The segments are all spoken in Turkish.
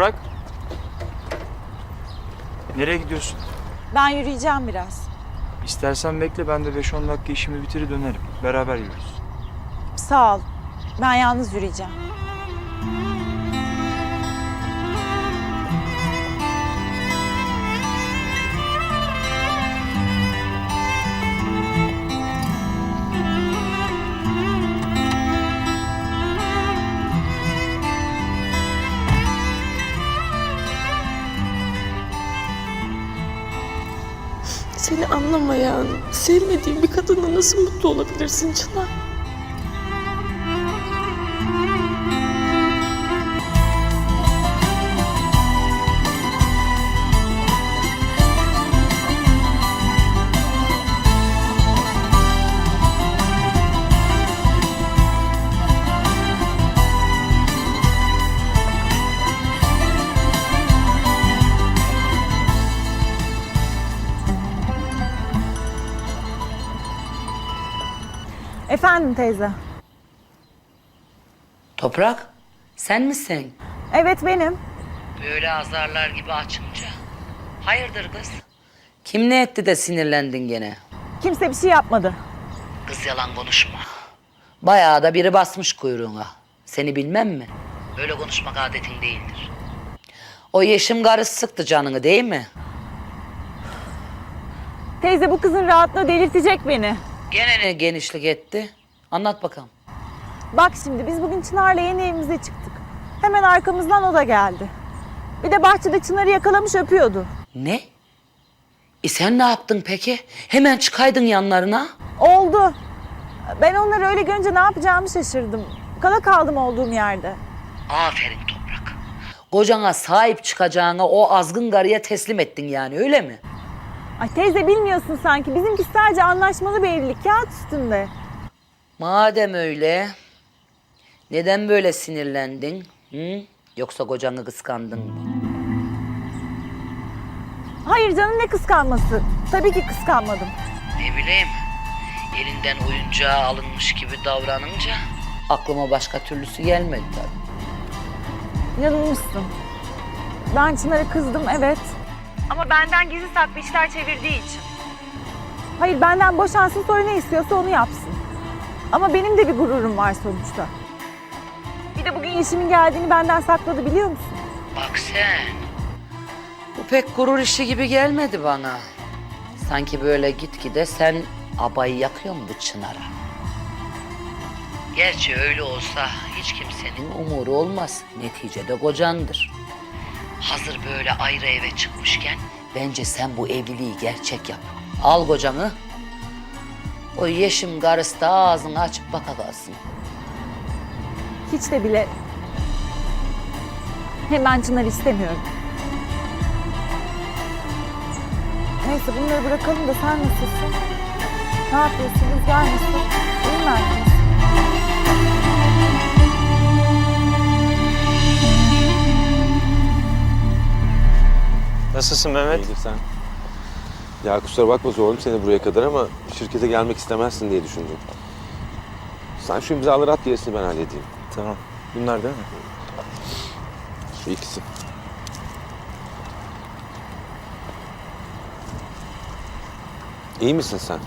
Toprak. Nereye gidiyorsun? Ben yürüyeceğim biraz. İstersen bekle ben de 5-10 dakika işimi bitirir dönerim. Beraber yürürüz. Sağ ol. Ben yalnız yürüyeceğim. Seni anlamayan, sevmediğin bir kadınla nasıl mutlu olabilirsin Çınar? Efendim teyze. Toprak, sen misin? Evet benim. Böyle azarlar gibi açınca. Hayırdır kız? Kim ne etti de sinirlendin gene? Kimse bir şey yapmadı. Kız yalan konuşma. Bayağı da biri basmış kuyruğuna. Seni bilmem mi? Öyle konuşmak adetin değildir. O yeşim karısı sıktı canını değil mi? Teyze bu kızın rahatlığı delirtecek beni. Gene ne genişlik etti? Anlat bakalım. Bak şimdi biz bugün Çınar'la yeni evimize çıktık. Hemen arkamızdan o da geldi. Bir de bahçede Çınar'ı yakalamış öpüyordu. Ne? E sen ne yaptın peki? Hemen çıkaydın yanlarına. Oldu. Ben onları öyle görünce ne yapacağımı şaşırdım. Kala kaldım olduğum yerde. Aferin Toprak. Kocana sahip çıkacağına o azgın karıya teslim ettin yani öyle mi? Ay teyze bilmiyorsun sanki. Bizimki sadece anlaşmalı bir evlilik kağıt üstünde. Madem öyle, neden böyle sinirlendin? Hı? Yoksa kocanı kıskandın mı? Hayır canım ne kıskanması. Tabii ki kıskanmadım. Ne bileyim, elinden oyuncağı alınmış gibi davranınca aklıma başka türlüsü gelmedi tabii. Yanılmışsın. Ben Çınar'a kızdım evet. Ama benden gizli saklı işler çevirdiği için. Hayır benden boşansın sonra ne istiyorsa onu yapsın. Ama benim de bir gururum var sonuçta. Bir de bugün Yeşim'in geldiğini benden sakladı biliyor musun? Bak sen, bu pek gurur işi gibi gelmedi bana. Sanki böyle gitgide sen abayı yakıyor mu bu çınara? Gerçi öyle olsa hiç kimsenin umuru olmaz. Neticede kocandır. Hazır böyle ayrı eve çıkmışken bence sen bu evliliği gerçek yap. Al kocanı. O yeşim karısı da ağzını açıp baka. Hiç de bile. Hem ben Çınar'ı istemiyorum. Neyse bunları bırakalım da sen nasılsın? Ne yapıyorsun? Rüzgar nasıl? İyi mi herkes? Nasılsın Mehmet? İyidir sen. Ya kusura bakma zorladım seni buraya kadar ama şirkete gelmek istemezsin diye düşündüm. Sen şu imzaları at gerisini ben halledeyim. Tamam. Bunlar değil mi? Şu ikisi. İyi misin sen?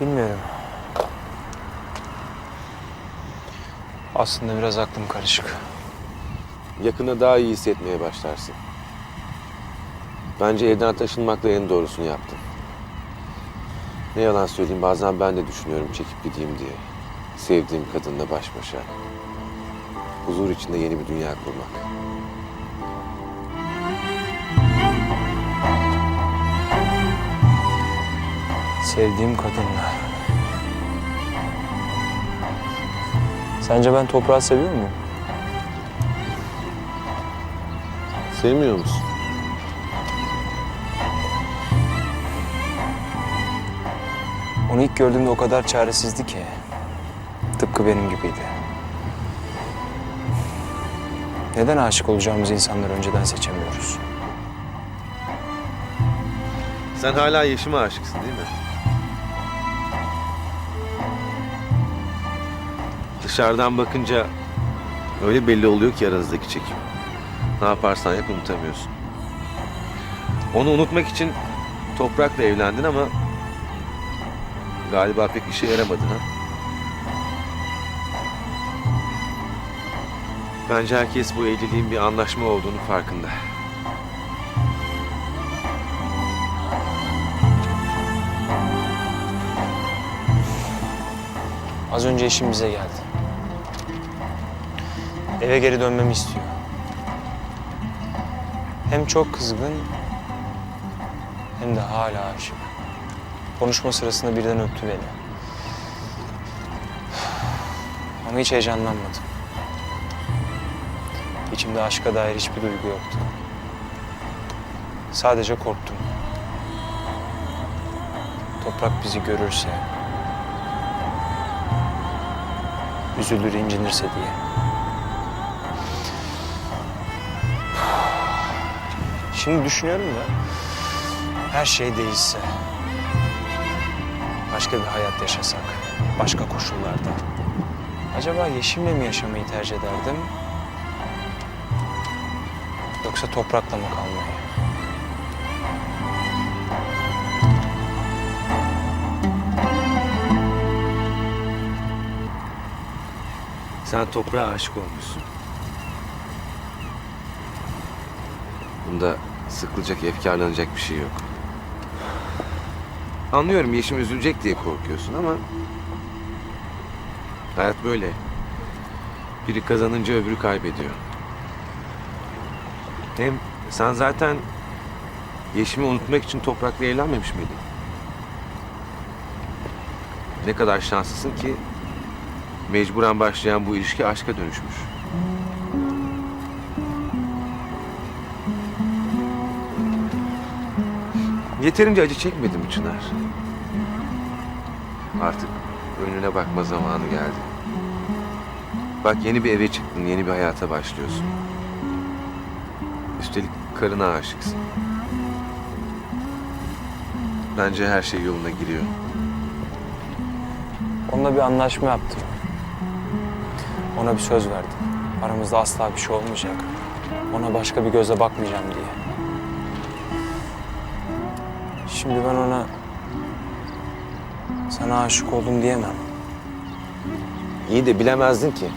Bilmiyorum. Aslında biraz aklım karışık. Yakında daha iyi hissetmeye başlarsın. Bence evden taşınmakla en doğrusunu yaptın. Ne yalan söyleyeyim bazen ben de düşünüyorum çekip gideyim diye. Sevdiğim kadınla baş başa. Huzur içinde yeni bir dünya kurmak. Sevdiğim kadınla. Sence ben toprağı seviyor muyum? Sevmiyor musun? Onu ilk gördüğümde o kadar çaresizdi ki. Tıpkı benim gibiydi. Neden aşık olacağımız insanları önceden seçemiyoruz? Sen hala Yeşim'e aşıksın değil mi? Dışarıdan bakınca öyle belli oluyor ki aranızdaki çekim. Ne yaparsan yap unutamıyorsun. Onu unutmak için toprakla evlendin ama galiba pek işe yaramadı ha. Bence herkes bu evliliğin bir anlaşma olduğunu farkında. Az önce eşim bize geldi. Eve geri dönmemi istiyor. Hem çok kızgın hem de hala aşık. Konuşma sırasında birden öptü beni. Ama hiç heyecanlanmadım. İçimde aşka dair hiçbir duygu yoktu. Sadece korktum. Toprak bizi görürse, üzülür, incinirse diye. Şimdi düşünüyorum da her şey değişse, başka bir hayat yaşasak, başka koşullarda. Acaba Yeşim'le mi yaşamayı tercih ederdim? Yoksa toprakla mı kalmayı? Sen toprağa aşık olmuşsun. Bunda sıkılacak, efkarlanacak bir şey yok. Anlıyorum Yeşim üzülecek diye korkuyorsun ama... Hayat böyle. Biri kazanınca öbürü kaybediyor. Hem sen zaten Yeşim'i unutmak için toprakla evlenmemiş miydin? Ne kadar şanslısın ki mecburen başlayan bu ilişki aşka dönüşmüş. Yeterince acı çekmedim Çınar. Artık önüne bakma zamanı geldi. Bak yeni bir eve çıktın, yeni bir hayata başlıyorsun. Üstelik karına aşıksın. Bence her şey yoluna giriyor. Onunla bir anlaşma yaptım. Ona bir söz verdim. Aramızda asla bir şey olmayacak. Ona başka bir gözle bakmayacağım diye. Şimdi ben ona sana aşık oldum diyemem. İyi de bilemezdin ki.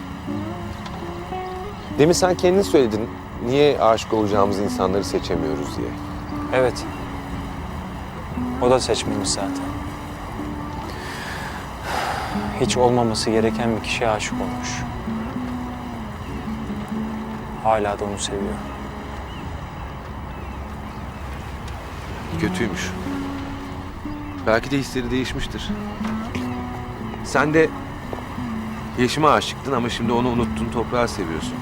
Demin sen kendin söyledin. Niye aşık olacağımız insanları seçemiyoruz diye. Evet. O da seçmemiş zaten. Hiç olmaması gereken bir kişiye aşık olmuş. Hala da onu seviyor. Kötüymüş. Belki de hisleri değişmiştir. Sen de Yeşim'e aşıktın ama şimdi onu unuttun, toprağı seviyorsun.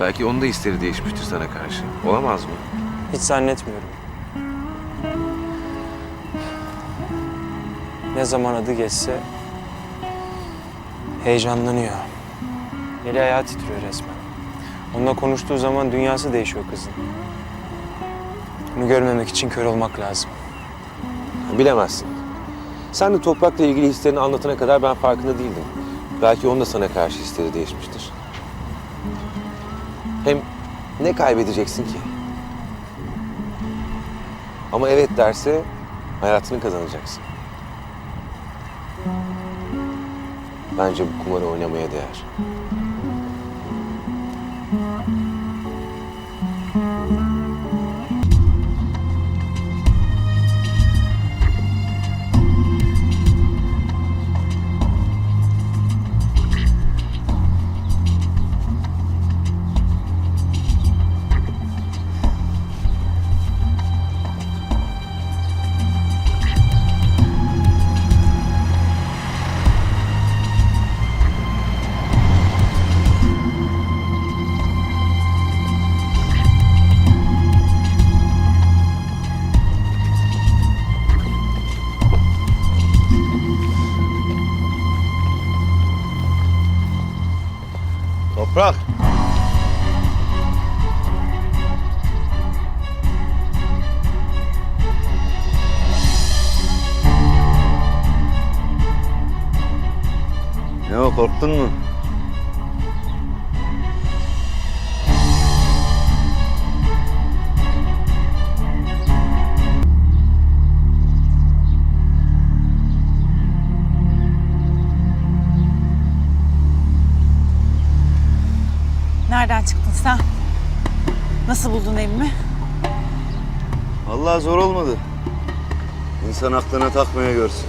Belki onun da hisleri değişmiştir sana karşı. Olamaz mı? Hiç zannetmiyorum. Ne zaman adı geçse heyecanlanıyor. Eli ayağı titriyor resmen. Onunla konuştuğu zaman dünyası değişiyor kızın. Bunu görmemek için kör olmak lazım. Bilemezsin. Sen de toprakla ilgili hislerini anlatana kadar ben farkında değildim. Belki onun da sana karşı hisleri değişmiştir. Hem ne kaybedeceksin ki? Ama evet derse hayatını kazanacaksın. Bence bu kumarı oynamaya değer. Korktun mu? Nereden çıktın sen? Nasıl buldun evimi? Vallahi zor olmadı. İnsan aklına takmaya görsün.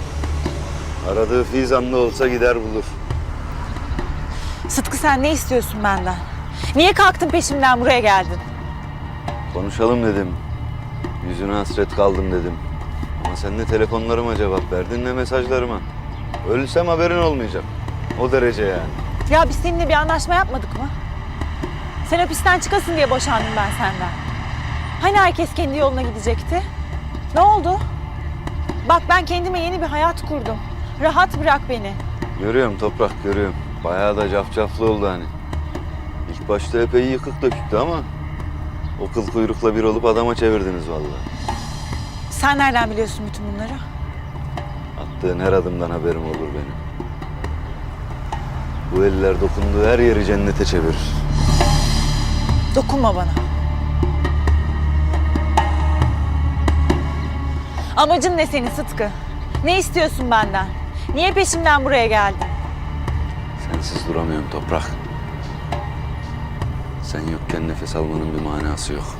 Aradığı fizanlı olsa gider bulur. Sıtkı sen ne istiyorsun benden? Niye kalktın peşimden buraya geldin? Konuşalım dedim. Yüzüne hasret kaldım dedim. Ama sen ne telefonlarıma cevap verdin ne mesajlarıma. Ölsem haberin olmayacak. O derece yani. Ya biz seninle bir anlaşma yapmadık mı? Sen hapisten çıkasın diye boşandım ben senden. Hani herkes kendi yoluna gidecekti? Ne oldu? Bak ben kendime yeni bir hayat kurdum. Rahat bırak beni. Görüyorum toprak görüyorum. Bayağı da cafcaflı oldu hani. İlk başta epey yıkık döküktü ama... ...o kıl kuyrukla bir olup adama çevirdiniz vallahi. Sen nereden biliyorsun bütün bunları? Attığın her adımdan haberim olur benim. Bu eller dokunduğu her yeri cennete çevirir. Dokunma bana. Amacın ne senin Sıtkı? Ne istiyorsun benden? Niye peşimden buraya geldin? Sensiz duramıyorum toprak. Sen yokken nefes almanın bir manası yok.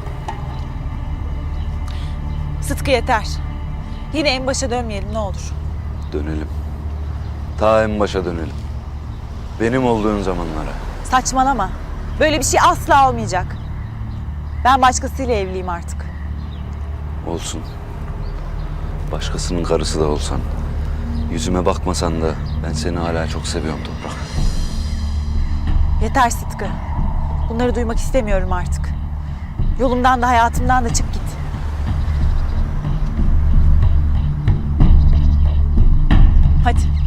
Sıtkı yeter. Yine en başa dönmeyelim ne olur. Dönelim. Ta en başa dönelim. Benim olduğun zamanlara. Saçmalama. Böyle bir şey asla olmayacak. Ben başkasıyla evliyim artık. Olsun. Başkasının karısı da olsan. Yüzüme bakmasan da ben seni hala çok seviyorum toprak. Yeter Sıtkı. Bunları duymak istemiyorum artık. Yolumdan da hayatımdan da çık git. Hadi.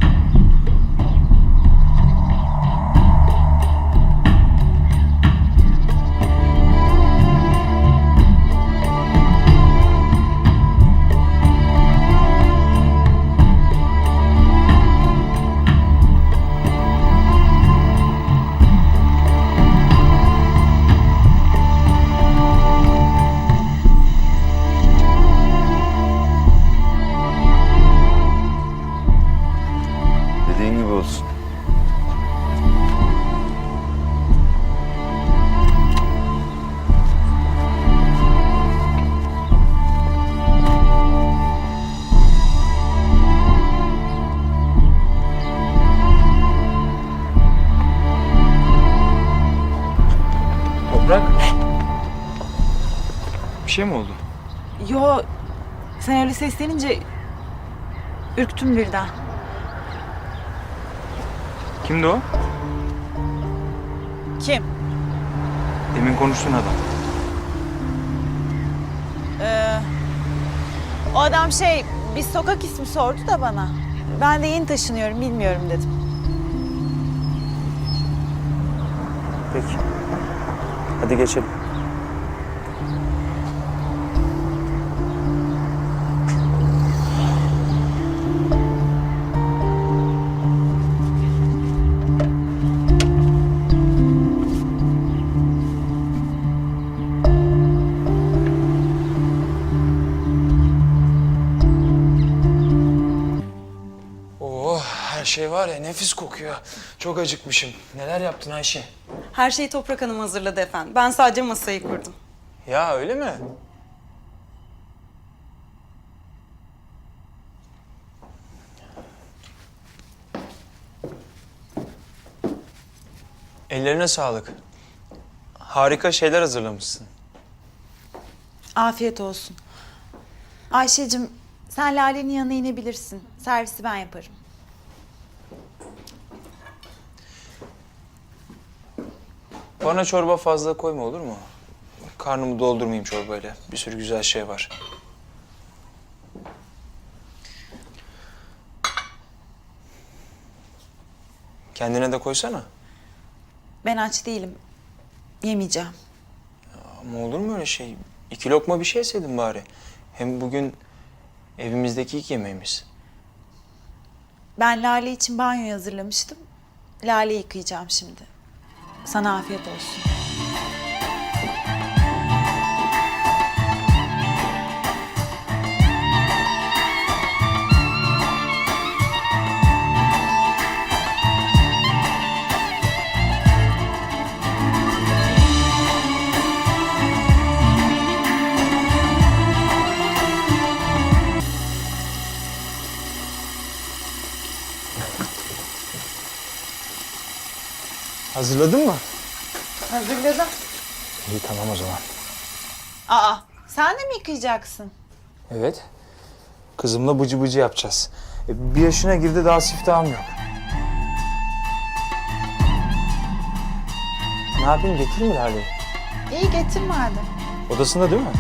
Şey mi oldu? Yo, sen öyle seslenince ürktüm birden. Kimdi o? Kim? Demin konuştuğun adam. Ee, o adam şey, bir sokak ismi sordu da bana. Ben de yeni taşınıyorum, bilmiyorum dedim. Peki. Hadi geçelim. Var ya nefis kokuyor. Çok acıkmışım. Neler yaptın Ayşe? Her şeyi Toprak Hanım hazırladı efendim. Ben sadece masayı kurdum. Ya öyle mi? Ellerine sağlık. Harika şeyler hazırlamışsın. Afiyet olsun. Ayşe'cim, sen Lale'nin yanına inebilirsin. Servisi ben yaparım. Bana çorba fazla koyma olur mu? Karnımı doldurmayayım çorbayla. Bir sürü güzel şey var. Kendine de koysana. Ben aç değilim. Yemeyeceğim. Ama olur mu öyle şey? İki lokma bir şey yeseydin bari. Hem bugün evimizdeki ilk yemeğimiz. Ben Lale için banyo hazırlamıştım. Lale yıkayacağım şimdi. Sana afiyet olsun. Hazırladın mı? Hazırladım. İyi tamam o zaman. Aa, sen de mi yıkayacaksın? Evet. Kızımla bıcı bıcı yapacağız. E, bir yaşına girdi daha siftahım yok. Ne yapayım getireyim mi Lale'yi? İyi getir madem. Odasında değil mi?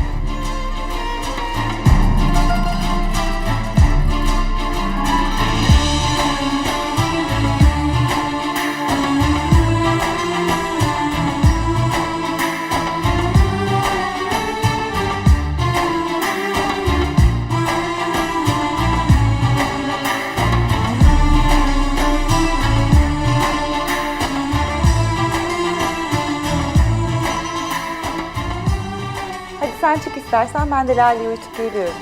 Sen çık istersen ben de Lale'yi uyutup geliyorum.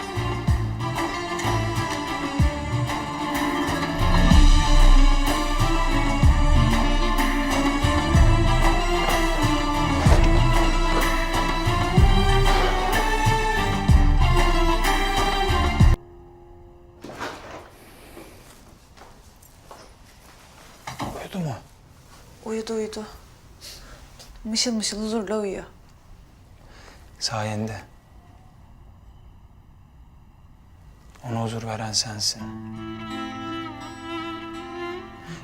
Uyudu mu? Uyudu uyudu. Mışıl mışıl huzurla uyuyor. Sayende. Ona huzur veren sensin.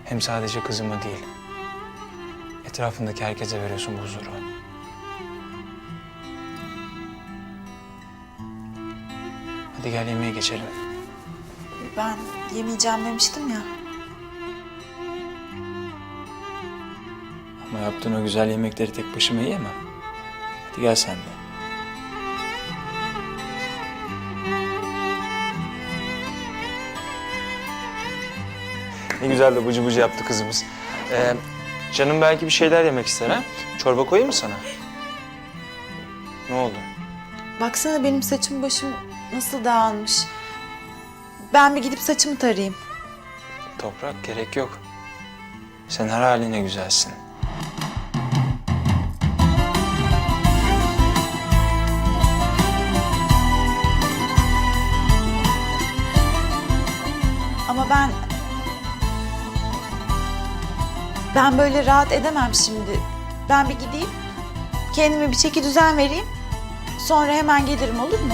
Hem sadece kızıma değil, etrafındaki herkese veriyorsun bu huzuru. Hadi gel yemeğe geçelim. Ben yemeyeceğim demiştim ya. Ama yaptığın o güzel yemekleri tek başıma yiyemem. Hadi gel sen de. Güzel de bıcı bıcı yaptı kızımız. Ee, canım belki bir şeyler yemek ister ha? Çorba koyayım mı sana? Ne oldu? Baksana benim saçım başım nasıl dağılmış. Ben bir gidip saçımı tarayayım. Toprak gerek yok. Sen her haline güzelsin. Ama ben... Ben böyle rahat edemem şimdi. Ben bir gideyim. Kendime bir çeki düzen vereyim. Sonra hemen gelirim olur mu?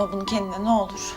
Yapma bunu kendine ne olur.